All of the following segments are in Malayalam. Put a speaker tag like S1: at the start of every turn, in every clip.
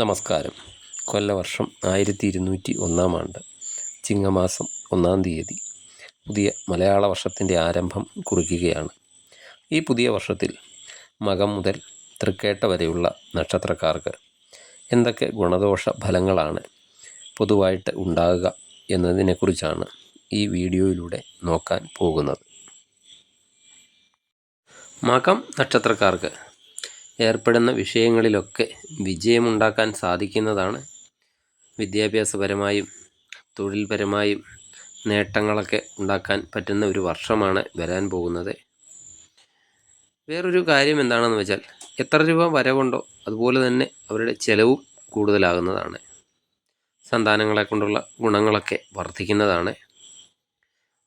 S1: നമസ്കാരം. കൊല്ലവർഷം ആയിരത്തി ഇരുന്നൂറ്റി ഒന്നാം ആണ്ട് ചിങ്ങമാസം ഒന്നാം തീയതി പുതിയ മലയാള വർഷത്തിന്റെ ആരംഭം കുറിക്കുകയാണ്. ഈ പുതിയ വർഷത്തിൽ മകം മുതൽ തൃക്കേട്ട വരെയുള്ള നക്ഷത്രക്കാർക്ക് എന്തൊക്കെ ഗുണദോഷ ഫലങ്ങളാണ് പൊതുവായിട്ട് ഉണ്ടാകുക എന്നതിനെക്കുറിച്ചാണ് ഈ വീഡിയോയിലൂടെ നോക്കാൻ പോകുന്നത്. മകം നക്ഷത്രക്കാർക്ക് ഏർപ്പെടുന്ന വിഷയങ്ങളിലൊക്കെ വിജയമുണ്ടാക്കാൻ സാധിക്കുന്നതാണ്. വിദ്യാഭ്യാസപരമായും തൊഴിൽപരമായും നേട്ടങ്ങളൊക്കെ ഉണ്ടാക്കാൻ പറ്റുന്ന ഒരു വർഷമാണ് വരാൻ പോകുന്നത്. വേറൊരു കാര്യം എന്താണെന്ന് വെച്ചാൽ എത്ര രൂപ വരവുണ്ടോ അതുപോലെ തന്നെ അവരുടെ ചിലവും കൂടുതലാകുന്നതാണ്. സന്താനങ്ങളെ കൊണ്ടുള്ള ഗുണങ്ങളൊക്കെ വർദ്ധിക്കുന്നതാണ്.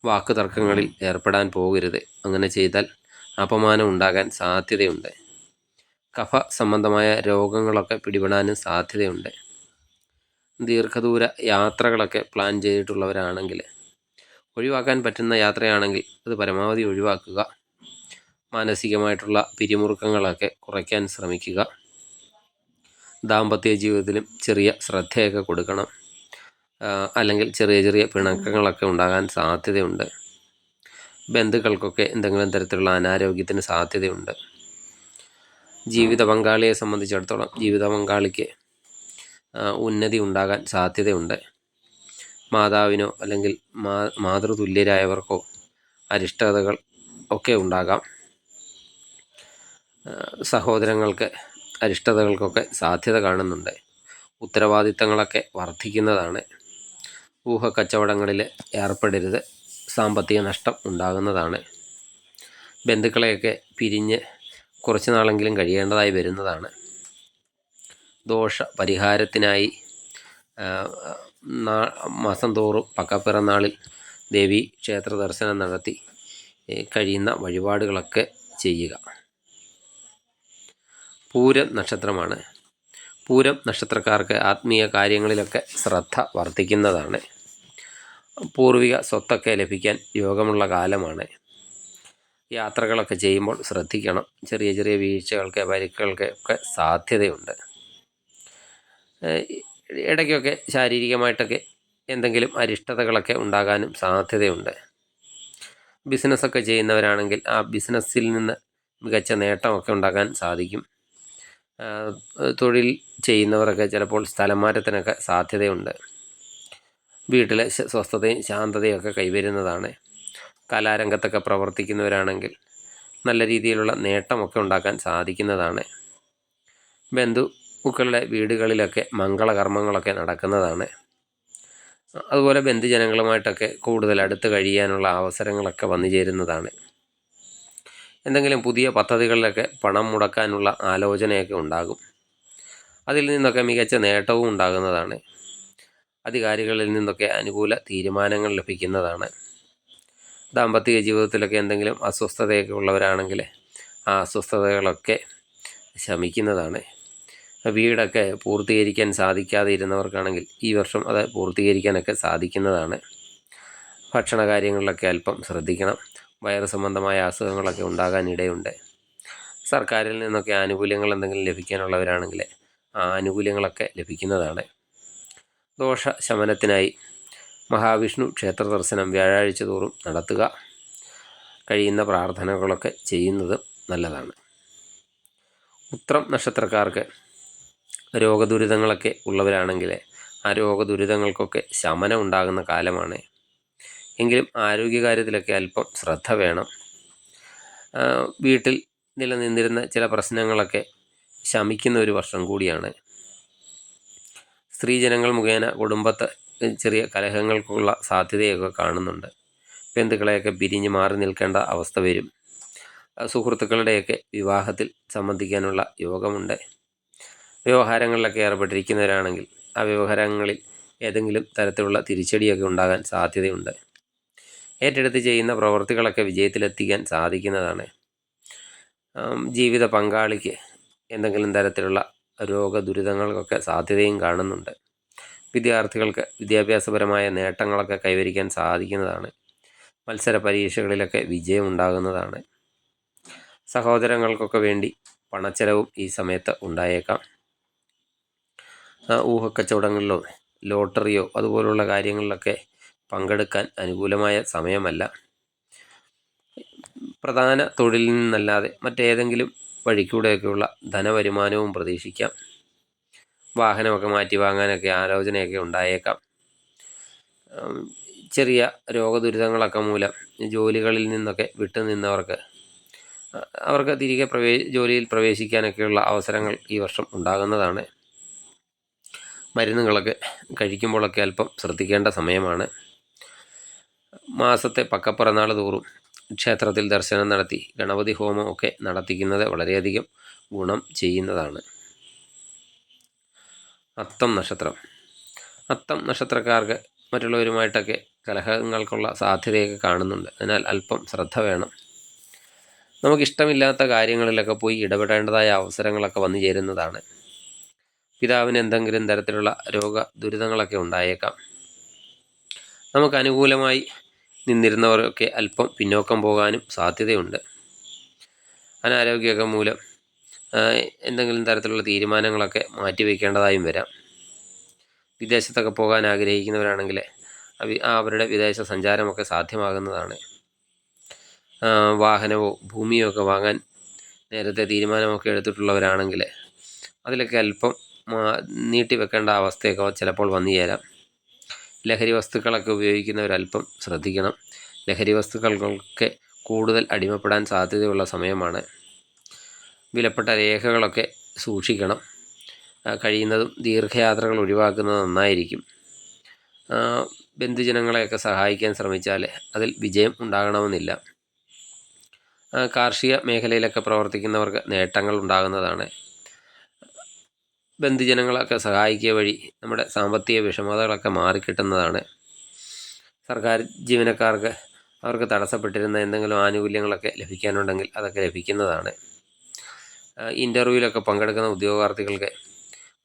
S1: വാക്ക് തർക്കങ്ങളിൽ ഏർപ്പെടാൻ പോകരുത്. അങ്ങനെ ചെയ്താൽ അപമാനം ഉണ്ടാകാൻ സാധ്യതയുണ്ട്. കഫ സംബന്ധമായ രോഗങ്ങളൊക്കെ പിടിപെടാനും സാധ്യതയുണ്ട്. ദീർഘദൂര യാത്രകളൊക്കെ പ്ലാൻ ചെയ്തിട്ടുള്ളവരാണെങ്കിൽ ഒഴിവാക്കാൻ പറ്റുന്ന യാത്രയാണെങ്കിൽ അത് പരമാവധി ഒഴിവാക്കുക. മാനസികമായിട്ടുള്ള പിരിമുറുക്കങ്ങളൊക്കെ കുറയ്ക്കാൻ ശ്രമിക്കുക. ദാമ്പത്യ ജീവിതത്തിലും ചെറിയ ശ്രദ്ധയൊക്കെ കൊടുക്കണം. അല്ലെങ്കിൽ ചെറിയ ചെറിയ പിണക്കങ്ങളൊക്കെ ഉണ്ടാകാൻ സാധ്യതയുണ്ട്. ബന്ധുക്കൾക്കൊക്കെ എന്തെങ്കിലും തരത്തിലുള്ള അനാരോഗ്യത്തിന് സാധ്യതയുണ്ട്. ജീവിത പങ്കാളിയെ സംബന്ധിച്ചിടത്തോളം ജീവിത പങ്കാളിക്ക് ഉന്നതി ഉണ്ടാകാൻ സാധ്യതയുണ്ട്. മാതാവിനോ അല്ലെങ്കിൽ മാ മാതൃതുല്യരായവർക്കോ അരിഷ്ടതകൾ ഒക്കെ ഉണ്ടാകാം. സഹോദരങ്ങൾക്ക് അരിഷ്ടതകൾക്കൊക്കെ സാധ്യത കാണുന്നുണ്ട്. ഉത്തരവാദിത്തങ്ങളൊക്കെ വർദ്ധിക്കുന്നതാണ്. ഊഹക്കച്ചവടങ്ങളിൽ ഏർപ്പെടരുത്. സാമ്പത്തിക നഷ്ടം ഉണ്ടാകുന്നതാണ്. ബന്ധുക്കളെയൊക്കെ പിരിഞ്ഞ് കുറച്ച് നാളെങ്കിലും കഴിയേണ്ടതായി വരുന്നതാണ്. ദോഷ പരിഹാരത്തിനായി മാസം തോറും പക്കപ്പിറന്നാളിൽ ദേവി ക്ഷേത്ര ദർശനം നടത്തി കഴിയുന്ന വഴിപാടുകളൊക്കെ ചെയ്യുക. പൂരം നക്ഷത്രമാണ്. പൂരം നക്ഷത്രക്കാർക്ക് ആത്മീയ കാര്യങ്ങളിലൊക്കെ ശ്രദ്ധ വർദ്ധിക്കുന്നതാണ്. പൂർവിക സ്വത്തൊക്കെ ലഭിക്കാൻ യോഗമുള്ള കാലമാണ്. യാത്രകളൊക്കെ ചെയ്യുമ്പോൾ ശ്രദ്ധിക്കണം. ചെറിയ ചെറിയ വീഴ്ചകൾക്ക് പരിക്കുകൾക്ക് ഒക്കെ സാധ്യതയുണ്ട് ഇടയ്ക്കൊക്കെ ശാരീരികമായിട്ടൊക്കെ എന്തെങ്കിലും അരിഷ്ടതകളൊക്കെ ഉണ്ടാകാനും സാധ്യതയുണ്ട്. ബിസിനസ്സൊക്കെ ചെയ്യുന്നവരാണെങ്കിൽ ആ ബിസിനസ്സിൽ നിന്ന് മികച്ച നേട്ടമൊക്കെ ഉണ്ടാക്കാൻ സാധിക്കും. തൊഴിൽ ചെയ്യുന്നവരൊക്കെ ചിലപ്പോൾ സ്ഥലം മാറ്റത്തിനൊക്കെ സാധ്യതയുണ്ട്. വീട്ടിലെ സ്വസ്ഥതയും ശാന്തതയും ഒക്കെ കൈവരുന്നതാണ്. കലാരംഗത്തൊക്കെ പ്രവർത്തിക്കുന്നവരാണെങ്കിൽ നല്ല രീതിയിലുള്ള നേട്ടമൊക്കെ ഉണ്ടാക്കാൻ സാധിക്കുന്നതാണ്. ബന്ധുക്കളുടെ വീടുകളിലൊക്കെ മംഗളകർമ്മങ്ങളൊക്കെ നടക്കുന്നതാണ്. അതുപോലെ ബന്ധുജനങ്ങളുമായിട്ടൊക്കെ കൂടുതൽ അടുത്ത് കഴിയാനുള്ള അവസരങ്ങളൊക്കെ വന്നു ചേരുന്നതാണ്. എന്തെങ്കിലും പുതിയ പദ്ധതികളിലൊക്കെ പണം മുടക്കാനുള്ള ആലോചനയൊക്കെ ഉണ്ടാകും. അതിൽ നിന്നൊക്കെ മികച്ച നേട്ടവും ഉണ്ടാകുന്നതാണ്. അധികാരികളിൽ നിന്നൊക്കെ അനുകൂല തീരുമാനങ്ങൾ ലഭിക്കുന്നതാണ്. ദാമ്പത്തിക ജീവിതത്തിലൊക്കെ എന്തെങ്കിലും അസ്വസ്ഥതയൊക്കെ ഉള്ളവരാണെങ്കിൽ ആ അസ്വസ്ഥതകളൊക്കെ ശമിക്കുന്നതാണ്. വീടൊക്കെ പൂർത്തീകരിക്കാൻ സാധിക്കാതെ ഇരുന്നവർക്കാണെങ്കിൽ ഈ വർഷം അത് പൂർത്തീകരിക്കാനൊക്കെ സാധിക്കുന്നതാണ്. ഭക്ഷണ കാര്യങ്ങളിലൊക്കെ അല്പം ശ്രദ്ധിക്കണം. വയറ് സംബന്ധമായ അസുഖങ്ങളൊക്കെ ഉണ്ടാകാനിടയുണ്ട്. സർക്കാരിൽ നിന്നൊക്കെ ആനുകൂല്യങ്ങൾ എന്തെങ്കിലും ലഭിക്കാനുള്ളവരാണെങ്കിൽ ആ ആനുകൂല്യങ്ങളൊക്കെ ലഭിക്കുന്നതാണ്. ദോഷ ശമനത്തിനായി മഹാവിഷ്ണു ക്ഷേത്ര ദർശനം വ്യാഴാഴ്ച തോറും നടത്തുക. കഴിയുന്ന പ്രാർത്ഥനകളൊക്കെ ചെയ്യുന്നത് നല്ലതാണ്. ഉത്രം നക്ഷത്രക്കാർക്ക് രോഗദുരിതങ്ങളൊക്കെ ഉള്ളവരാണെങ്കിൽ ആ രോഗദുരിതങ്ങൾക്കൊക്കെ ശമനം ഉണ്ടാകുന്ന കാലമാണ്. എങ്കിലും ആരോഗ്യകാര്യത്തിലൊക്കെ അല്പം ശ്രദ്ധ വേണം. വീട്ടിൽ നിലനിന്നിരുന്ന ചില പ്രശ്നങ്ങളൊക്കെ ശമിക്കുന്ന ഒരു വർഷം കൂടിയാണ്. സ്ത്രീജനങ്ങൾ മുഖേന കുടുംബത്തെ ചെറിയ കലഹങ്ങൾക്കുള്ള സാധ്യതയൊക്കെ കാണുന്നുണ്ട്. ബന്ധുക്കളെയൊക്കെ പിരിഞ്ഞ് മാറി നിൽക്കേണ്ട അവസ്ഥ വരും. സുഹൃത്തുക്കളുടെയൊക്കെ വിവാഹത്തിൽ സംബന്ധിക്കാനുള്ള യോഗമുണ്ട്. വ്യവഹാരങ്ങളിലൊക്കെ ഏർപ്പെട്ടിരിക്കുന്നവരാണെങ്കിൽ ആ വ്യവഹാരങ്ങളിൽ ഏതെങ്കിലും തരത്തിലുള്ള തിരിച്ചടിയൊക്കെ ഉണ്ടാകാൻ സാധ്യതയുണ്ട്. ഏറ്റെടുത്ത് ചെയ്യുന്ന പ്രവൃത്തികളൊക്കെ വിജയത്തിലെത്തിക്കാൻ സാധിക്കുന്നതാണ്. ജീവിത പങ്കാളിക്ക് എന്തെങ്കിലും തരത്തിലുള്ള രോഗദുരിതങ്ങൾക്കൊക്കെ സാധ്യതയും കാണുന്നുണ്ട്. വിദ്യാർത്ഥികൾക്ക് വിദ്യാഭ്യാസപരമായ നേട്ടങ്ങളൊക്കെ കൈവരിക്കാൻ സാധിക്കുന്നതാണ്. മത്സര പരീക്ഷകളിലൊക്കെ വിജയമുണ്ടാകുന്നതാണ്. സഹോദരങ്ങൾക്കൊക്കെ വേണ്ടി പണച്ചെലവും ഈ സമയത്ത് ഉണ്ടായേക്കാം. ഊഹക്കച്ചവടങ്ങളിലോ ലോട്ടറിയോ അതുപോലുള്ള കാര്യങ്ങളിലൊക്കെ പങ്കെടുക്കാൻ അനുകൂലമായ സമയമല്ല. പ്രധാന തൊഴിലിൽ നിന്നല്ലാതെ മറ്റേതെങ്കിലും വഴിക്കൂടെയൊക്കെയുള്ള ധനവരുമാനവും പ്രതീക്ഷിക്കാം. വാഹനമൊക്കെ മാറ്റി വാങ്ങാനൊക്കെ ആലോചനയൊക്കെ ഉണ്ടായേക്കാം. ചെറിയ രോഗദുരിതങ്ങളൊക്കെ മൂലം ജോലികളിൽ നിന്നൊക്കെ വിട്ടുനിന്നവർക്ക് നിന്നവർക്ക് അവർക്ക് തിരികെ പ്രവേ ജോലിയിൽ പ്രവേശിക്കാനൊക്കെയുള്ള അവസരങ്ങൾ ഈ വർഷം ഉണ്ടാകുന്നതാണ്. മരുന്നുകളൊക്കെ കഴിക്കുമ്പോഴൊക്കെ അല്പം ശ്രദ്ധിക്കേണ്ട സമയമാണ്. മാസത്തെ പക്കപ്പിറന്നാൾ തോറും ക്ഷേത്രത്തിൽ ദർശനം നടത്തി ഗണപതി ഹോമം ഒക്കെ നടത്തിക്കുന്നത് വളരെയധികം ഗുണം ചെയ്യുന്നതാണ്. അത്തം നക്ഷത്രം. അത്തം നക്ഷത്രക്കാർക്ക് മറ്റുള്ളവരുമായിട്ടൊക്കെ കലഹങ്ങൾക്കുള്ള സാധ്യതയൊക്കെ കാണുന്നുണ്ട്. അതിനാൽ അല്പം ശ്രദ്ധ വേണം. നമുക്കിഷ്ടമില്ലാത്ത കാര്യങ്ങളിലൊക്കെ പോയി ഇടപെടേണ്ടതായ അവസരങ്ങളൊക്കെ വന്നു ചേരുന്നതാണ്. പിതാവിന് എന്തെങ്കിലും തരത്തിലുള്ള രോഗ ദുരിതങ്ങളൊക്കെ ഉണ്ടായേക്കാം. നമുക്ക് അനുകൂലമായി നിന്നിരുന്നവരൊക്കെ അല്പം പിന്നോക്കം പോകാനും സാധ്യതയുണ്ട്. അനാരോഗ്യമൊക്കെ മൂലം എന്തെങ്കിലും തരത്തിലുള്ള തീരുമാനങ്ങളൊക്കെ മാറ്റിവെക്കേണ്ടതായും വരാം. വിദേശത്തൊക്കെ പോകാൻ ആഗ്രഹിക്കുന്നവരാണെങ്കിൽ അവരുടെ വിദേശ സഞ്ചാരമൊക്കെ സാധ്യമാകുന്നതാണ്. വാഹനമോ ഭൂമിയോ ഒക്കെ വാങ്ങാൻ നേരത്തെ തീരുമാനമൊക്കെ എടുത്തിട്ടുള്ളവരാണെങ്കിൽ അതിലൊക്കെ അല്പം നീട്ടിവെക്കേണ്ട അവസ്ഥയൊക്കെ ചിലപ്പോൾ വന്നു ചേരാം. ലഹരി വസ്തുക്കളൊക്കെ ഉപയോഗിക്കുന്നവരല്പം ശ്രദ്ധിക്കണം. ലഹരി വസ്തുക്കൾക്കൊക്കെ കൂടുതൽ അടിമപ്പെടാൻ സാധ്യതയുള്ള സമയമാണ്. വിലപ്പെട്ട രേഖകളൊക്കെ സൂക്ഷിക്കണം. കഴിയുന്നതും ദീർഘയാത്രകൾ ഒഴിവാക്കുന്നത് നന്നായിരിക്കും. ബന്ധുജനങ്ങളെയൊക്കെ സഹായിക്കാൻ ശ്രമിച്ചാൽ അതിൽ വിജയം ഉണ്ടാകണമെന്നില്ല. കാർഷിക മേഖലയിലൊക്കെ പ്രവർത്തിക്കുന്നവർക്ക് നേട്ടങ്ങൾ ഉണ്ടാകുന്നതാണ്. ബന്ധുജനങ്ങളൊക്കെ സഹായിക്കുക വഴി നമ്മുടെ സാമ്പത്തിക വിഷമതകളൊക്കെ മാറിക്കിട്ടുന്നതാണ്. സർക്കാർ ജീവനക്കാർക്ക് അവർക്ക് തടസ്സപ്പെട്ടിരുന്ന എന്തെങ്കിലും ആനുകൂല്യങ്ങളൊക്കെ ലഭിക്കാനുണ്ടെങ്കിൽ അതൊക്കെ ലഭിക്കുന്നതാണ്. ഇന്റർവ്യൂവിലൊക്കെ പങ്കെടുക്കുന്ന ഉദ്യോഗാർത്ഥികൾക്ക്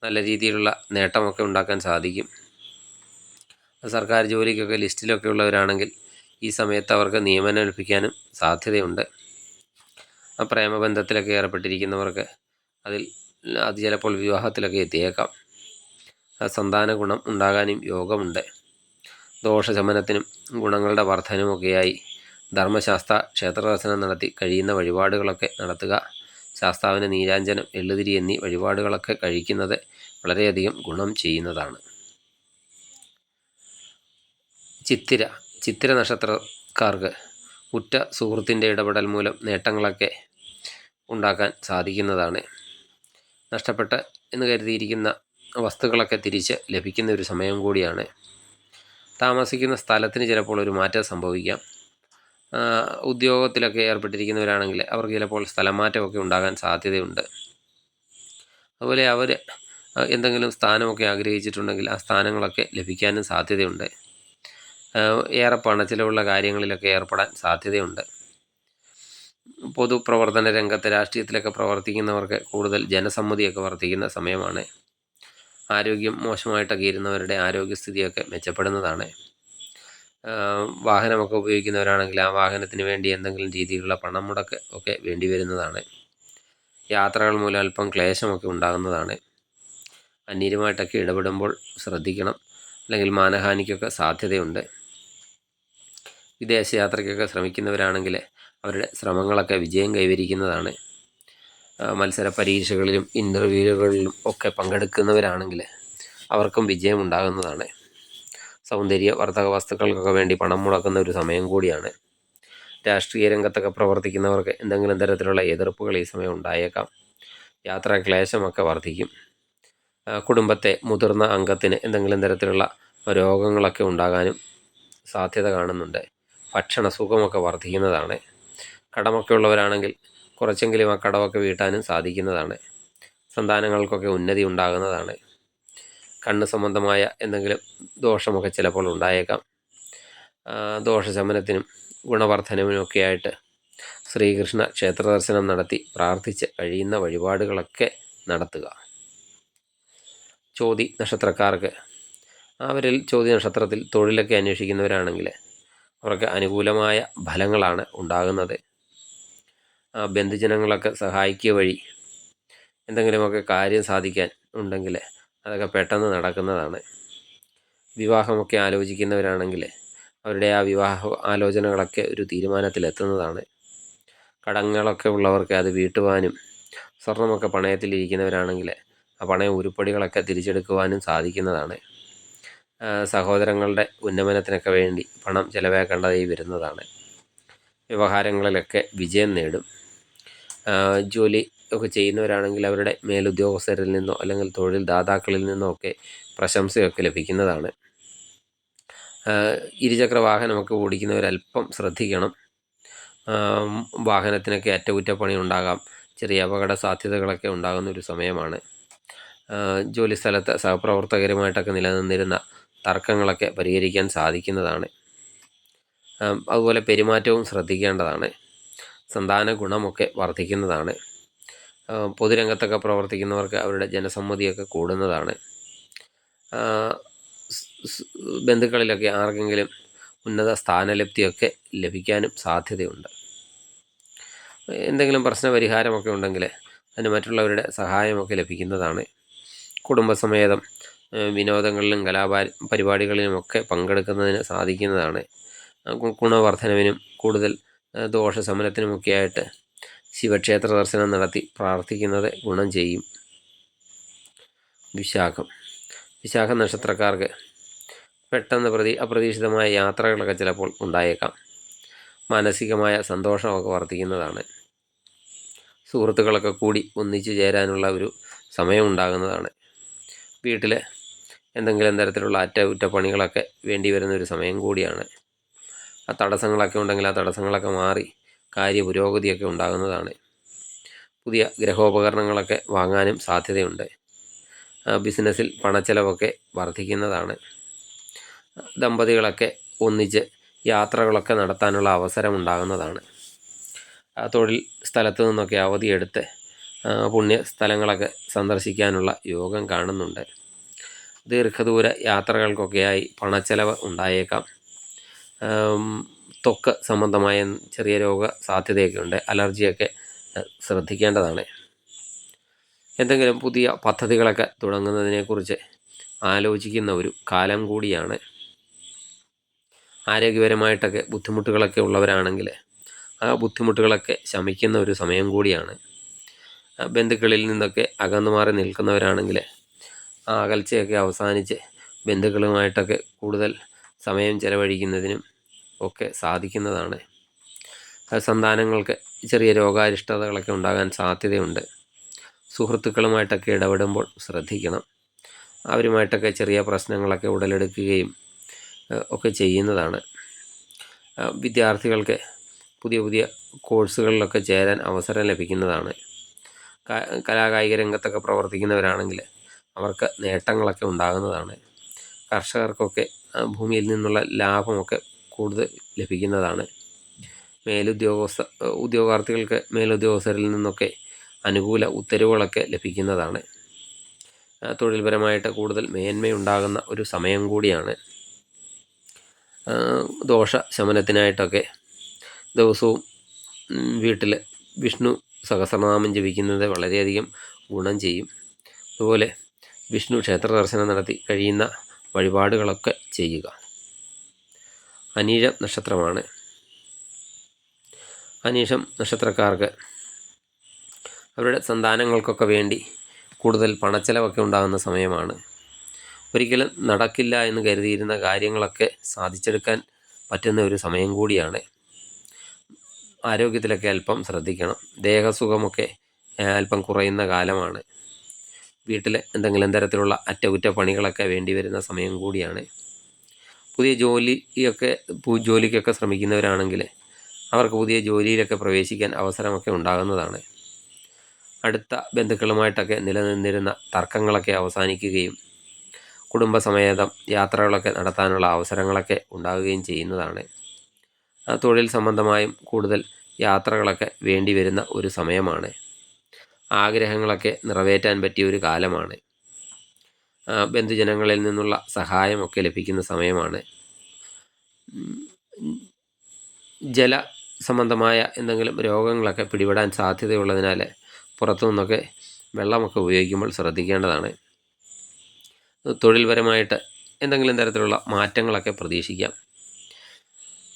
S1: നല്ല രീതിയിലുള്ള നേട്ടമൊക്കെ ഉണ്ടാക്കാൻ സാധിക്കും. സർക്കാർ ജോലിക്കൊക്കെ ലിസ്റ്റിലൊക്കെ ഉള്ളവരാണെങ്കിൽ ഈ സമയത്ത് അവർക്ക് നിയമനം ലഭിക്കാനും സാധ്യതയുണ്ട്. ആ പ്രേമബന്ധത്തിലൊക്കെ ഏർപ്പെട്ടിരിക്കുന്നവർക്ക് അതിൽ അത് ചിലപ്പോൾ വിവാഹത്തിലൊക്കെ എത്തിയേക്കാം. സന്താന ഗുണം ഉണ്ടാകാനും യോഗമുണ്ട്. ദോഷശമനത്തിനും ഗുണങ്ങളുടെ വർധനവുമൊക്കെയായി ധർമ്മശാസ്ത്ര ക്ഷേത്രദർശനം നടത്തി കഴിയുന്ന വഴിപാടുകളൊക്കെ നടത്തുക. ശാസ്താവിന് നീരാഞ്ജനം എള്ളുതിരി എന്നീ വഴിപാടുകളൊക്കെ കഴിക്കുന്നത് വളരെയധികം ഗുണം ചെയ്യുന്നതാണ്. ചിത്തിര ചിത്തിര നക്ഷത്രക്കാർക്ക് ഉറ്റ സുഹൃത്തിന്റെ ഇടപെടൽ മൂലം നേട്ടങ്ങളൊക്കെ ഉണ്ടാക്കാൻ സാധിക്കുന്നതാണ്. നഷ്ടപ്പെട്ട എന്ന് കരുതിയിരിക്കുന്ന വസ്തുക്കളൊക്കെ തിരിച്ച് ലഭിക്കുന്ന ഒരു സമയം കൂടിയാണ്. താമസിക്കുന്ന സ്ഥലത്തിന് ചിലപ്പോൾ ഒരു മാറ്റം സംഭവിക്കാം. ഉദ്യോഗത്തിലൊക്കെ ഏർപ്പെട്ടിരിക്കുന്നവരാണെങ്കിൽ അവർക്ക് ചിലപ്പോൾ സ്ഥലമാറ്റമൊക്കെ ഉണ്ടാകാൻ സാധ്യതയുണ്ട്. അതുപോലെ അവർ എന്തെങ്കിലും സ്ഥാനമൊക്കെ ആഗ്രഹിച്ചിട്ടുണ്ടെങ്കിൽ ആ സ്ഥാനങ്ങളൊക്കെ ലഭിക്കാനും സാധ്യതയുണ്ട്. ഏറെ പണച്ചിലവുള്ള കാര്യങ്ങളിലൊക്കെ ഏർപ്പെടാൻ സാധ്യതയുണ്ട്. പൊതുപ്രവർത്തന രംഗത്ത് രാഷ്ട്രീയത്തിലൊക്കെ പ്രവർത്തിക്കുന്നവർക്ക് കൂടുതൽ ജനസമ്മതിയൊക്കെ വർദ്ധിക്കുന്ന സമയമാണ്. ആരോഗ്യം മോശമായിട്ടൊക്കെ ഇരുന്നവരുടെ ആരോഗ്യസ്ഥിതിയൊക്കെ മെച്ചപ്പെടുന്നതാണ്. വാഹനമൊക്കെ ഉപയോഗിക്കുന്നവരാണെങ്കിൽ ആ വാഹനത്തിന് വേണ്ടി എന്തെങ്കിലും രീതിയിലുള്ള പണം മുടക്ക് ഒക്കെ വേണ്ടി വരുന്നതാണ്. യാത്രകൾ മൂലം അല്പം ക്ലേശമൊക്കെ ഉണ്ടാകുന്നതാണ്. അന്യരുമായിട്ടൊക്കെ ഇടപെടുമ്പോൾ ശ്രദ്ധിക്കണം. അല്ലെങ്കിൽ മാനഹാനിക്കൊക്കെ സാധ്യതയുണ്ട്. വിദേശയാത്രയ്ക്കൊക്കെ ശ്രമിക്കുന്നവരാണെങ്കിൽ അവരുടെ ശ്രമങ്ങളൊക്കെ വിജയം കൈവരിക്കുന്നതാണ്. മത്സര പരീക്ഷകളിലും ഇന്റർവ്യൂകളിലും ഒക്കെ പങ്കെടുക്കുന്നവരാണെങ്കിൽ അവർക്കും വിജയം ഉണ്ടാകുന്നതാണ്. സൗന്ദര്യ വർദ്ധക വസ്തുക്കൾക്കൊക്കെ വേണ്ടി പണം മുടക്കുന്ന ഒരു സമയം കൂടിയാണ്. രാഷ്ട്രീയ രംഗത്തൊക്കെ പ്രവർത്തിക്കുന്നവർക്ക് എന്തെങ്കിലും തരത്തിലുള്ള എതിർപ്പുകൾ ഈ സമയം ഉണ്ടായേക്കാം. യാത്രാ ക്ലേശമൊക്കെ വർദ്ധിക്കും കുടുംബത്തെ മുതിർന്ന അംഗത്തിന് എന്തെങ്കിലും തരത്തിലുള്ള രോഗങ്ങളൊക്കെ ഉണ്ടാകാനും സാധ്യത കാണുന്നുണ്ട്. ഭക്ഷണ സുഖമൊക്കെ വർദ്ധിക്കുന്നതാണ് കടമൊക്കെ ഉള്ളവരാണെങ്കിൽ കുറച്ചെങ്കിലും ആ കടമൊക്കെ വീട്ടാനും സാധിക്കുന്നതാണ്. സന്താനങ്ങൾക്കൊക്കെ ഉന്നതി ഉണ്ടാകുന്നതാണ്. കണ്ണ് സംബന്ധമായ എന്തെങ്കിലും ദോഷമൊക്കെ ചിലപ്പോൾ ഉണ്ടായേക്കാം. ദോഷശമനത്തിനും ഗുണവർദ്ധനവിനുമൊക്കെയായിട്ട് ശ്രീകൃഷ്ണ ക്ഷേത്ര ദർശനം നടത്തി പ്രാർത്ഥിച്ച് കഴിയുന്ന വഴിപാടുകളൊക്കെ നടത്തുക. ചോതി നക്ഷത്രക്കാർക്ക് അവരിൽ ചോതി നക്ഷത്രത്തിൽ തൊഴിലൊക്കെ അന്വേഷിക്കുന്നവരാണെങ്കിൽ അവർക്ക് അനുകൂലമായ ഫലങ്ങളാണ് ഉണ്ടാകുന്നത്. ബന്ധുജനങ്ങളൊക്കെ സഹായിക്കുക വഴി എന്തെങ്കിലുമൊക്കെ കാര്യം സാധിക്കാൻ ഉണ്ടെങ്കിൽ അതൊക്കെ പെട്ടെന്ന് നടക്കുന്നതാണ്. വിവാഹമൊക്കെ ആലോചിക്കുന്നവരാണെങ്കിൽ അവരുടെ ആ വിവാഹ ആലോചനകളൊക്കെ ഒരു തീരുമാനത്തിലെത്തുന്നതാണ്. കടങ്ങളൊക്കെ ഉള്ളവർക്ക് അത് വീട്ടുവാനും സ്വർണമൊക്കെ പണയത്തിലിരിക്കുന്നവരാണെങ്കിൽ ആ പണയ ഉരുപ്പടികളൊക്കെ തിരിച്ചെടുക്കുവാനും സാധിക്കുന്നതാണ്. സഹോദരങ്ങളുടെ ഉന്നമനത്തിനൊക്കെ വേണ്ടി പണം ചിലവാക്കേണ്ടതായി വരുന്നതാണ്. വ്യവഹാരങ്ങളിലൊക്കെ വിജയം നേടും. ജോലി ഒക്കെ ചെയ്യുന്നവരാണെങ്കിൽ അവരുടെ മേലുദ്യോഗസ്ഥരിൽ നിന്നോ അല്ലെങ്കിൽ തൊഴിൽ ദാതാക്കളിൽ നിന്നോ ഒക്കെ പ്രശംസയൊക്കെ ലഭിക്കുന്നതാണ്. ഇരുചക്ര വാഹനമൊക്കെ ഓടിക്കുന്നവരല്പം ശ്രദ്ധിക്കണം. വാഹനത്തിനൊക്കെ അറ്റകുറ്റപ്പണി ഉണ്ടാകാം. ചെറിയ അപകട സാധ്യതകളൊക്കെ ഉണ്ടാകുന്ന ഒരു സമയമാണ്. ജോലിസ്ഥലത്ത് ജോലി സ്ഥലത്ത് സഹപ്രവർത്തകരുമായിട്ടൊക്കെ നിലനിന്നിരുന്ന തർക്കങ്ങളൊക്കെ പരിഹരിക്കാൻ സാധിക്കുന്നതാണ്. അതുപോലെ പെരുമാറ്റവും ശ്രദ്ധിക്കേണ്ടതാണ്. സന്താന ഗുണമൊക്കെ വർദ്ധിക്കുന്നതാണ്. പൊതുരംഗത്തൊക്കെ പ്രവർത്തിക്കുന്നവർക്ക് അവരുടെ ജനസമ്മതിയൊക്കെ കൂടുന്നതാണ്. ബന്ധുക്കളിലൊക്കെ ആർക്കെങ്കിലും ഉന്നത സ്ഥാനലബ്ധിയൊക്കെ ലഭിക്കാനും സാധ്യതയുണ്ട്. എന്തെങ്കിലും പ്രശ്നപരിഹാരമൊക്കെ ഉണ്ടെങ്കിൽ അതിന് മറ്റുള്ളവരുടെ സഹായമൊക്കെ ലഭിക്കുന്നതാണ്. കുടുംബസമേതം വിനോദങ്ങളിലും കലാപാ പരിപാടികളിലുമൊക്കെ പങ്കെടുക്കുന്നതിന് സാധിക്കുന്നതാണ്. ഗുണവർദ്ധനവിനും കൂടുതൽ ദോഷശമനത്തിനുമൊക്കെയായിട്ട് ശിവക്ഷേത്ര ദർശനം നടത്തി പ്രാർത്ഥിക്കുന്നത് ഗുണം ചെയ്യും. വിശാഖം. വിശാഖ നക്ഷത്രക്കാർക്ക് പെട്ടെന്ന് പ്രതി അപ്രതീക്ഷിതമായ യാത്രകളൊക്കെ ചിലപ്പോൾ ഉണ്ടായേക്കാം. മാനസികമായ സന്തോഷമൊക്കെ വർദ്ധിക്കുന്നതാണ്. സുഹൃത്തുക്കളൊക്കെ കൂടി ഒന്നിച്ചു ചേരാനുള്ള ഒരു സമയം ഉണ്ടാകുന്നതാണ് വീട്ടിൽ എന്തെങ്കിലും തരത്തിലുള്ള അറ്റകുറ്റപ്പണികളൊക്കെ വേണ്ടി വരുന്ന ഒരു സമയം കൂടിയാണ്. ആ തടസ്സങ്ങളൊക്കെ ഉണ്ടെങ്കിൽ ആ തടസ്സങ്ങളൊക്കെ മാറി കാര്യ പുരോഗതിയൊക്കെ ഉണ്ടാകുന്നതാണ്. പുതിയ ഗ്രഹോപകരണങ്ങളൊക്കെ വാങ്ങാനും സാധ്യതയുണ്ട്. ബിസിനസ്സിൽ പണച്ചെലവൊക്കെ വർദ്ധിക്കുന്നതാണ്. ദമ്പതികളൊക്കെ ഒന്നിച്ച് യാത്രകളൊക്കെ നടത്താനുള്ള അവസരം ഉണ്ടാകുന്നതാണ് തൊഴിൽ സ്ഥലത്ത് നിന്നൊക്കെ അവധിയെടുത്ത് പുണ്യ സ്ഥലങ്ങളൊക്കെ സന്ദർശിക്കാനുള്ള യോഗം കാണുന്നുണ്ട്. ദീർഘദൂര യാത്രകൾക്കൊക്കെയായി പണച്ചെലവ് ഉണ്ടായേക്കാം. ത്വക്ക് സംബന്ധമായ ചെറിയ രോഗ സാധ്യതയൊക്കെ ഉണ്ട്. അലർജിയൊക്കെ ശ്രദ്ധിക്കേണ്ടതാണ്. എന്തെങ്കിലും പുതിയ പദ്ധതികളൊക്കെ തുടങ്ങുന്നതിനെക്കുറിച്ച് ആലോചിക്കുന്ന ഒരു കാലം കൂടിയാണ്. ആരോഗ്യപരമായിട്ടൊക്കെ ബുദ്ധിമുട്ടുകളൊക്കെ ഉള്ളവരാണെങ്കിൽ ആ ബുദ്ധിമുട്ടുകളൊക്കെ ശമിക്കുന്ന ഒരു സമയം കൂടിയാണ്. ബന്ധുക്കളിൽ നിന്നൊക്കെ അകന്നു മാറി നിൽക്കുന്നവരാണെങ്കിൽ ആ അകൽച്ചയൊക്കെ അവസാനിച്ച് ബന്ധുക്കളുമായിട്ടൊക്കെ കൂടുതൽ സമയം ചെലവഴിക്കുന്നതിനും ഒക്കെ സാധിക്കുന്നതാണ്. സന്താനങ്ങൾക്ക് ചെറിയ രോഗാരിഷ്ടതകളൊക്കെ ഉണ്ടാകാൻ സാധ്യതയുണ്ട്. സുഹൃത്തുക്കളുമായിട്ടൊക്കെ ഇടപെടുമ്പോൾ ശ്രദ്ധിക്കണം. അവരുമായിട്ടൊക്കെ ചെറിയ പ്രശ്നങ്ങളൊക്കെ ഉടലെടുക്കുകയും ഒക്കെ ചെയ്യുന്നതാണ്. വിദ്യാർത്ഥികൾക്ക് പുതിയ പുതിയ കോഴ്സുകളിലൊക്കെ ചേരാൻ അവസരം ലഭിക്കുന്നതാണ്. കലാകായിക രംഗത്തൊക്കെ പ്രവർത്തിക്കുന്നവരാണെങ്കിൽ അവർക്ക് നേട്ടങ്ങളൊക്കെ ഉണ്ടാകുന്നതാണ്. കർഷകർക്കൊക്കെ ഭൂമിയിൽ നിന്നുള്ള ലാഭമൊക്കെ കൂടുതൽ ലഭിക്കുന്നതാണ്. മേലുദ്യോഗസ്ഥ ഉദ്യോഗാർത്ഥികൾക്ക് മേലുദ്യോഗസ്ഥരിൽ നിന്നൊക്കെ അനുകൂല ഉത്തരവുകളൊക്കെ ലഭിക്കുന്നതാണ്. തൊഴിൽപരമായിട്ട് കൂടുതൽ മേന്മയുണ്ടാകുന്ന ഒരു സമയം കൂടിയാണ്. ദോഷ ശമനത്തിനായിട്ടൊക്കെ ദിവസവും വീട്ടിൽ വിഷ്ണു സഹസ്രനാമം ജപിക്കുന്നത് വളരെയധികം ഗുണം ചെയ്യും. അതുപോലെ വിഷ്ണു ക്ഷേത്ര ദർശനം നടത്തി കഴിയുന്ന വഴിപാടുകളൊക്കെ ചെയ്യുക. അനീഴം നക്ഷത്രമാണ്. അനീഷം നക്ഷത്രക്കാർക്ക് അവരുടെ സന്താനങ്ങൾക്കൊക്കെ വേണ്ടി കൂടുതൽ പണച്ചെലവൊക്കെ ഉണ്ടാകുന്ന സമയമാണ്. ഒരിക്കലും നടക്കില്ല എന്ന് കരുതിയിരുന്ന കാര്യങ്ങളൊക്കെ സാധിച്ചെടുക്കാൻ പറ്റുന്ന ഒരു സമയം കൂടിയാണ്. ആരോഗ്യത്തിലൊക്കെ അല്പം ശ്രദ്ധിക്കണം. ദേഹസുഖമൊക്കെ അല്പം കുറയുന്ന കാലമാണ്. വീട്ടിൽ എന്തെങ്കിലും തരത്തിലുള്ള അറ്റകുറ്റപ്പണികളൊക്കെ വേണ്ടി വരുന്ന സമയം കൂടിയാണ്. പുതിയ ജോലിയൊക്കെ ജോലിക്കൊക്കെ ശ്രമിക്കുന്നവരാണെങ്കിൽ അവർക്ക് പുതിയ ജോലിയിലൊക്കെ പ്രവേശിക്കാൻ അവസരമൊക്കെ ഉണ്ടാകുന്നതാണ്. അടുത്ത ബന്ധുക്കളുമായിട്ടൊക്കെ നിലനിന്നിരുന്ന തർക്കങ്ങളൊക്കെ അവസാനിക്കുകയും കുടുംബസമേതം യാത്രകളൊക്കെ നടത്താനുള്ള അവസരങ്ങളൊക്കെ ഉണ്ടാകുകയും ചെയ്യുന്നതാണ്. തൊഴിൽ സംബന്ധമായും കൂടുതൽ യാത്രകളൊക്കെ വേണ്ടി വരുന്ന ഒരു സമയമാണ്. ആഗ്രഹങ്ങളൊക്കെ നിറവേറ്റാൻ പറ്റിയ ഒരു കാലമാണ്. ബന്ധുജനങ്ങളിൽ നിന്നുള്ള സഹായമൊക്കെ ലഭിക്കുന്ന സമയമാണ്. ജല സംബന്ധമായ എന്തെങ്കിലും രോഗങ്ങളൊക്കെ പിടിപെടാൻ സാധ്യതയുള്ളതിനാൽ പുറത്തു നിന്നൊക്കെ വെള്ളമൊക്കെ ഉപയോഗിക്കുമ്പോൾ ശ്രദ്ധിക്കേണ്ടതാണ്. തൊഴിൽപരമായിട്ട് എന്തെങ്കിലും തരത്തിലുള്ള മാറ്റങ്ങളൊക്കെ പ്രതീക്ഷിക്കാം.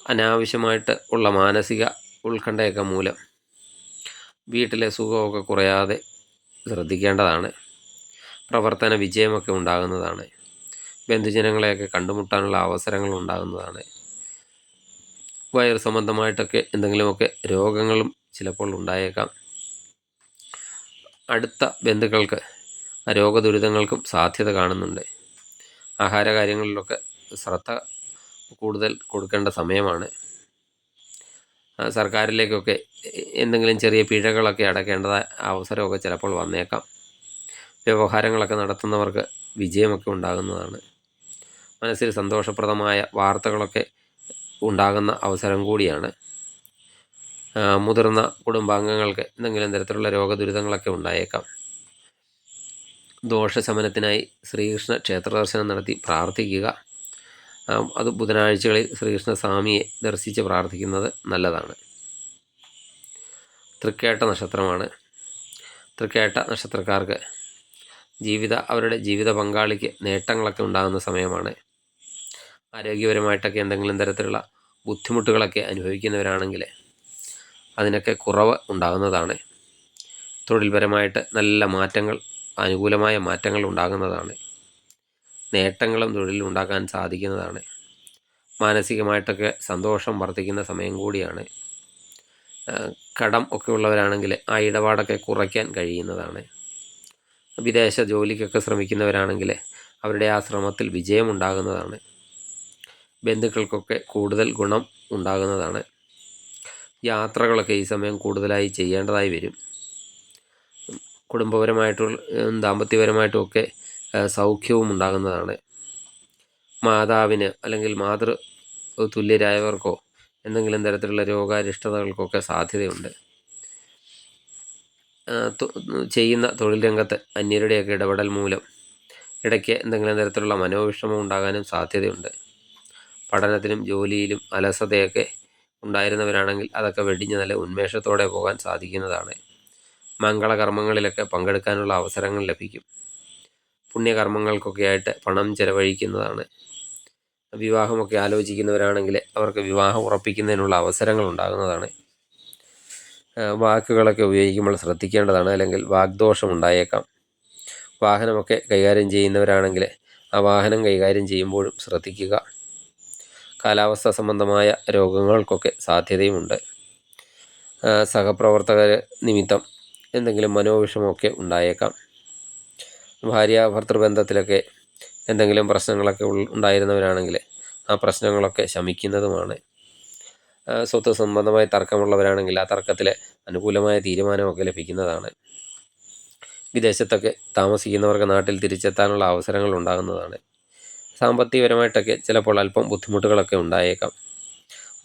S1: അനാവശ്യമായിട്ട് ഉള്ള മാനസിക ഉത്കണ്ഠയൊക്കെ മൂലം വീട്ടിലെ സുഖമൊക്കെ കുറയാതെ ശ്രദ്ധിക്കേണ്ടതാണ്. പ്രവർത്തന വിജയമൊക്കെ ഉണ്ടാകുന്നതാണ്. ബന്ധുജനങ്ങളെയൊക്കെ കണ്ടുമുട്ടാനുള്ള അവസരങ്ങൾ ഉണ്ടാകുന്നതാണ്. വയറു സംബന്ധമായിട്ടൊക്കെ എന്തെങ്കിലുമൊക്കെ രോഗങ്ങളും ചിലപ്പോൾ ഉണ്ടായേക്കാം. അടുത്ത ബന്ധുക്കൾക്ക് രോഗദുരിതങ്ങൾക്കും സാധ്യത കാണുന്നുണ്ട്. ആഹാര കാര്യങ്ങളിലൊക്കെ ശ്രദ്ധ കൂടുതൽ കൊടുക്കേണ്ട സമയമാണ്. സർക്കാരിലേക്കൊക്കെ എന്തെങ്കിലും ചെറിയ പിഴകളൊക്കെ അടയ്ക്കേണ്ട അവസരമൊക്കെ ചിലപ്പോൾ വന്നേക്കാം. വ്യവഹാരങ്ങളൊക്കെ നടത്തുന്നവർക്ക് വിജയമൊക്കെ ഉണ്ടാകുന്നതാണ്. മനസ്സിൽ സന്തോഷപ്രദമായ വാർത്തകളൊക്കെ ഉണ്ടാകുന്ന അവസരം കൂടിയാണ്. മുതിർന്ന കുടുംബാംഗങ്ങൾക്ക് എന്തെങ്കിലും തരത്തിലുള്ള രോഗദുരിതങ്ങളൊക്കെ ഉണ്ടായേക്കാം. ദോഷശമനത്തിനായി ശ്രീകൃഷ്ണ ക്ഷേത്രദർശനം നടത്തി പ്രാർത്ഥിക്കുക. അത് ബുധനാഴ്ചകളിൽ ശ്രീകൃഷ്ണ സ്വാമിയെ ദർശിച്ച് പ്രാർത്ഥിക്കുന്നത് നല്ലതാണ്. തൃക്കേട്ട നക്ഷത്രമാണ്. തൃക്കേട്ട നക്ഷത്രക്കാർക്ക് ജീവിത അവരുടെ ജീവിത പങ്കാളിക്ക് നേട്ടങ്ങളൊക്കെ ഉണ്ടാകുന്ന സമയമാണ്. ആരോഗ്യപരമായിട്ടൊക്കെ എന്തെങ്കിലും തരത്തിലുള്ള ബുദ്ധിമുട്ടുകളൊക്കെ അനുഭവിക്കുന്നവരാണെങ്കിൽ അതിനൊക്കെ കുറവ് ഉണ്ടാകുന്നതാണ്. തൊഴിൽപരമായിട്ട് നല്ല മാറ്റങ്ങൾ അനുകൂലമായ മാറ്റങ്ങൾ ഉണ്ടാകുന്നതാണ്. നേട്ടങ്ങളും തൊഴിലിൽ ഉണ്ടാക്കാൻ സാധിക്കുന്നതാണ്. മാനസികമായിട്ടൊക്കെ സന്തോഷം വർദ്ധിക്കുന്ന സമയം കൂടിയാണ്. കടം ഒക്കെ ഉള്ളവരാണെങ്കിൽ ആ ഇടപാടൊക്കെ കുറയ്ക്കാൻ കഴിയുന്നതാണ്. വിദേശ ജോലിക്കൊക്കെ ശ്രമിക്കുന്നവരാണെങ്കിൽ അവരുടെ ആ ശ്രമത്തിൽ വിജയമുണ്ടാകുന്നതാണ്. ബന്ധുക്കൾക്കൊക്കെ കൂടുതൽ ഗുണം ഉണ്ടാകുന്നതാണ്. യാത്രകളൊക്കെ ഈ സമയം കൂടുതലായി ചെയ്യേണ്ടതായി വരും. കുടുംബപരമായിട്ടുള്ള ദാമ്പത്യപരമായിട്ടും ഒക്കെ സൗഖ്യവും ഉണ്ടാകുന്നതാണ്. മാതാവിന് അല്ലെങ്കിൽ മാതൃ തുല്യരായവർക്കോ എന്തെങ്കിലും തരത്തിലുള്ള രോഗാരിഷ്ടതകൾക്കൊക്കെ സാധ്യതയുണ്ട്. ചെയ്യുന്ന തൊഴിൽ രംഗത്ത് അന്യരുടെയൊക്കെ ഇടപെടൽ മൂലം ഇടയ്ക്ക് എന്തെങ്കിലും തരത്തിലുള്ള മനോവിഷമം ഉണ്ടാകാനും സാധ്യതയുണ്ട്. പഠനത്തിനും ജോലിയിലും അലസതയൊക്കെ ഉണ്ടായിരുന്നവരാണെങ്കിൽ അതൊക്കെ വെടിഞ്ഞ് നല്ല ഉന്മേഷത്തോടെ പോകാൻ സാധിക്കുന്നതാണ്. മംഗളകർമ്മങ്ങളിലൊക്കെ പങ്കെടുക്കാനുള്ള അവസരങ്ങൾ ലഭിക്കും. പുണ്യകർമ്മങ്ങൾക്കൊക്കെ ആയിട്ട് പണം ചെലവഴിക്കുന്നതാണ്. വിവാഹമൊക്കെ ആലോചിക്കുന്നവരാണെങ്കിൽ അവർക്ക് വിവാഹം ഉറപ്പിക്കുന്നതിനുള്ള അവസരങ്ങൾ ഉണ്ടാകുന്നതാണ്. വാക്കുകളൊക്കെ ഉപയോഗിക്കുമ്പോൾ ശ്രദ്ധിക്കേണ്ടതാണ് അല്ലെങ്കിൽ വാഗ്ദോഷം ഉണ്ടായേക്കാം. വാഹനമൊക്കെ കൈകാര്യം ചെയ്യുന്നവരാണെങ്കിൽ ആ വാഹനം കൈകാര്യം ചെയ്യുമ്പോഴും ശ്രദ്ധിക്കുക. കാലാവസ്ഥ സംബന്ധമായ രോഗങ്ങൾക്കൊക്കെ സാധ്യതയുമുണ്ട്. സഹപ്രവർത്തകർ നിമിത്തം എന്തെങ്കിലും മനോവിഷമൊക്കെ ഉണ്ടായേക്കാം. ഭാര്യ ഭർത്തൃബന്ധത്തിലൊക്കെ എന്തെങ്കിലും പ്രശ്നങ്ങളൊക്കെ ഉണ്ടായിരുന്നവരാണെങ്കിൽ ആ പ്രശ്നങ്ങളൊക്കെ ശമിക്കുന്നതുമാണ്. സ്വത്ത് സംബന്ധമായി തർക്കമുള്ളവരാണെങ്കിൽ ആ തർക്കത്തിൽ അനുകൂലമായ തീരുമാനമൊക്കെ ലഭിക്കുന്നതാണ്. വിദേശത്തൊക്കെ താമസിക്കുന്നവർക്ക് നാട്ടിൽ തിരിച്ചെത്താനുള്ള അവസരങ്ങൾ ഉണ്ടാകുന്നതാണ്. സാമ്പത്തികപരമായിട്ടൊക്കെ ചിലപ്പോൾ അല്പം ബുദ്ധിമുട്ടുകളൊക്കെ ഉണ്ടായേക്കാം.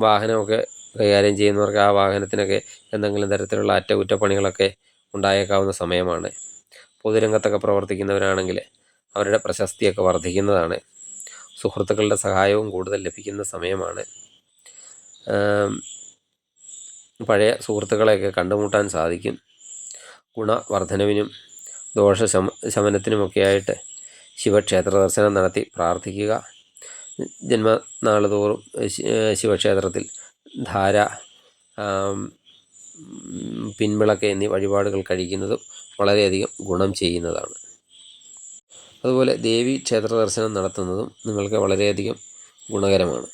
S1: വാഹനമൊക്കെ കൈകാര്യം ചെയ്യുന്നവർക്ക് ആ വാഹനത്തിനൊക്കെ എന്തെങ്കിലും തരത്തിലുള്ള അറ്റകുറ്റപ്പണികളൊക്കെ ഉണ്ടായേക്കാവുന്ന സമയമാണ്. പൊതുരംഗത്തൊക്കെ പ്രവർത്തിക്കുന്നവരാണെങ്കിൽ അവരുടെ പ്രശസ്തിയൊക്കെ വർദ്ധിക്കുന്നതാണ്. സുഹൃത്തുക്കളുടെ സഹായവും കൂടുതൽ ലഭിക്കുന്ന സമയമാണ്. പഴയ സുഹൃത്തുക്കളെയൊക്കെ കണ്ടുമുട്ടാൻ സാധിക്കും. ഗുണവർദ്ധനവിനും ദോഷ ശമ ശമനത്തിനുമൊക്കെയായിട്ട് ശിവക്ഷേത്ര ദർശനം നടത്തി പ്രാർത്ഥിക്കുക. ജന്മനാൾ തോറും ശിവക്ഷേത്രത്തിൽ ധാര പിൻവിളക്ക് എന്നീ വഴിപാടുകൾ കഴിക്കുന്നതും വളരെയധികം ഗുണം ചെയ്യുന്നതാണ്. അതുപോലെ ദേവി ക്ഷേത്ര ദർശനം നടത്തുന്നതും നിങ്ങൾക്ക് വളരെയധികം ഗുണകരമാണ്.